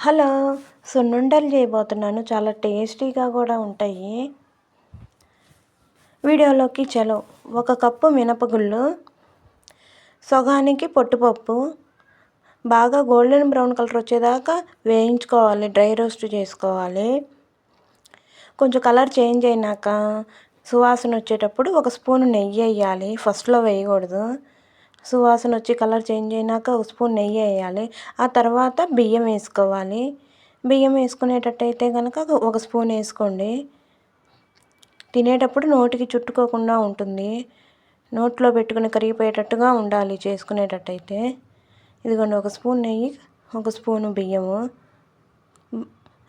Hello సున్నుండలు చేయబోతున్నాను. చాలా టేస్టీగా కూడా ఉంటాయి. వీడియోలోకి చలో. ఒక కప్పు మినపగుళ్ళు సగానికి పొట్టుపప్పు బాగా గోల్డెన్ బ్రౌన్ కలర్ వచ్చేదాకా వేయించుకోవాలి డ్రై రోస్ట్ చేసుకోవాలి. కొంచెం కలర్ చేంజ్ అయినాక సువాసన వచ్చేటప్పుడు ఒక స్పూన్ నెయ్యి వేయాలి. ఫస్ట్లో వేయకూడదు. సువాసన వచ్చి కలర్ చేంజ్ అయినాక ఒక స్పూన్ నెయ్యి వేయాలి. ఆ తర్వాత బియ్యం వేసుకోవాలి. బియ్యం వేసుకునేటట్టయితే కనుక ఒక స్పూన్ వేసుకోండి. తినేటప్పుడు నోటికి చుట్టుకోకుండా ఉంటుంది. నోట్లో పెట్టుకుని కరిగిపోయేటట్టుగా ఉండాలి చేసుకునేటట్టయితే. ఇదిగోండి ఒక స్పూన్ నెయ్యి ఒక స్పూను బియ్యము.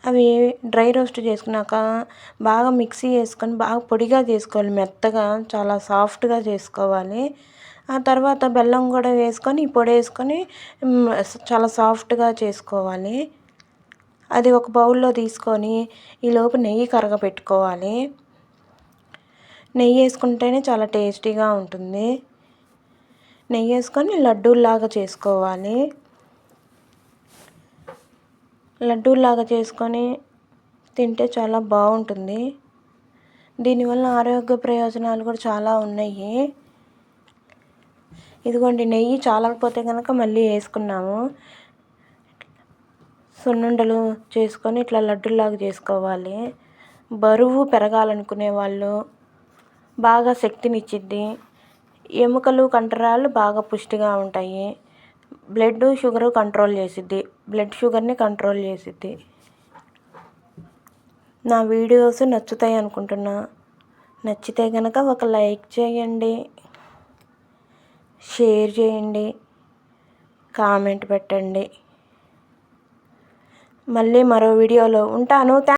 అవి డ్రై రోస్ట్ చేసుకున్నాక బాగా మిక్సీ వేసుకొని బాగా పొడిగా చేసుకోవాలి మెత్తగా చాలా సాఫ్ట్గా చేసుకోవాలి. ఆ తర్వాత బెల్లం కూడా వేసుకొని పొడి వేసుకొని చాలా సాఫ్ట్గా చేసుకోవాలి. అది ఒక బౌల్లో తీసుకొని ఈలోపు నెయ్యి కరగపెట్టుకోవాలి. నెయ్యి వేసుకుంటేనే చాలా టేస్టీగా ఉంటుంది. నెయ్యి వేసుకొని లడ్డూల్లాగా చేసుకోవాలి. లడ్డూలాగా చేసుకొని తింటే చాలా బాగుంటుంది. దీనివల్ల ఆరోగ్య ప్రయోజనాలు కూడా చాలా ఉన్నాయి. ఇదిగోండి నెయ్యి చాలకపోతే కనుక మళ్ళీ వేసుకున్నాము. సున్నుండలు చేసుకొని ఇట్లా లడ్డులాగా చేసుకోవాలి. బరువు పెరగాలనుకునే వాళ్ళు బాగా శక్తినిచ్చిద్ది. ఎముకలు కండరాలు బాగా పుష్టిగా ఉంటాయి. బ్లడ్ షుగర్ కంట్రోల్ చేసిద్ది. బ్లడ్ షుగర్ని కంట్రోల్ చేసిద్ది. నా వీడియోస్ నచ్చుతాయి అనుకుంటున్నా. నచ్చితే కనుక ఒక లైక్ చేయండి. షేర్ చేయండి. కామెంట్ పెట్టండి. మళ్ళీ మరో వీడియోలో ఉంటాను.